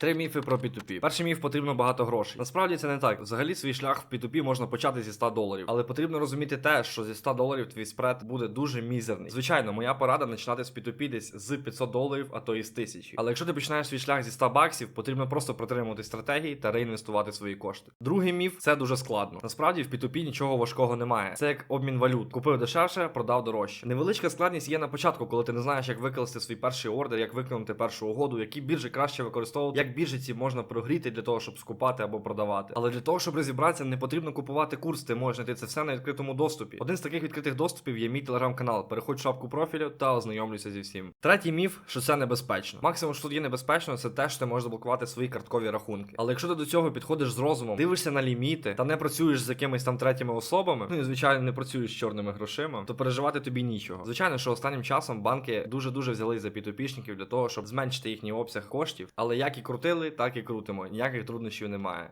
Три міфи про P2P. Перший міф потрібно багато грошей. Насправді це не так. Взагалі свій шлях в P2P можна почати зі 100 доларів. Але потрібно розуміти те, що зі 100 доларів твій спред буде дуже мізерний. Звичайно, моя порада починати з P2P десь з 500 доларів, а то і з 1000. Але якщо ти починаєш свій шлях зі 100 баксів, потрібно просто протримувати стратегії та реінвестувати свої кошти. Другий міф це дуже складно. Насправді в P2P нічого важкого немає. Це як обмін валют. Купив дешевше, продав дорожче. Невеличка складність є на початку, коли ти не знаєш, як викласти свій перший ордер, як виконати першу угоду, які біржі краще використовувати, біржі ці можна прогріти для того, щоб скупати або продавати. Але для того, щоб розібратися, не потрібно купувати курс. Ти можеш знайти це все на відкритому доступі. Один з таких відкритих доступів є мій телеграм-канал. Переходь в шапку профілю та ознайомлюся зі всім. Третій міф, що це небезпечно. Максимум, що тут є небезпечно, це те, що ти можеш заблокувати свої карткові рахунки. Але якщо ти до цього підходиш з розумом, дивишся на ліміти та не працюєш з якимись там третіми особами, ну і звичайно не працюєш з чорними грошима, то переживати тобі нічого. Звичайно, що останнім часом банки дуже дуже взялись за підопічників для того, щоб зменшити їхній обсяг коштів. Але як і крутили, так і крутимо. Ніяких труднощів немає.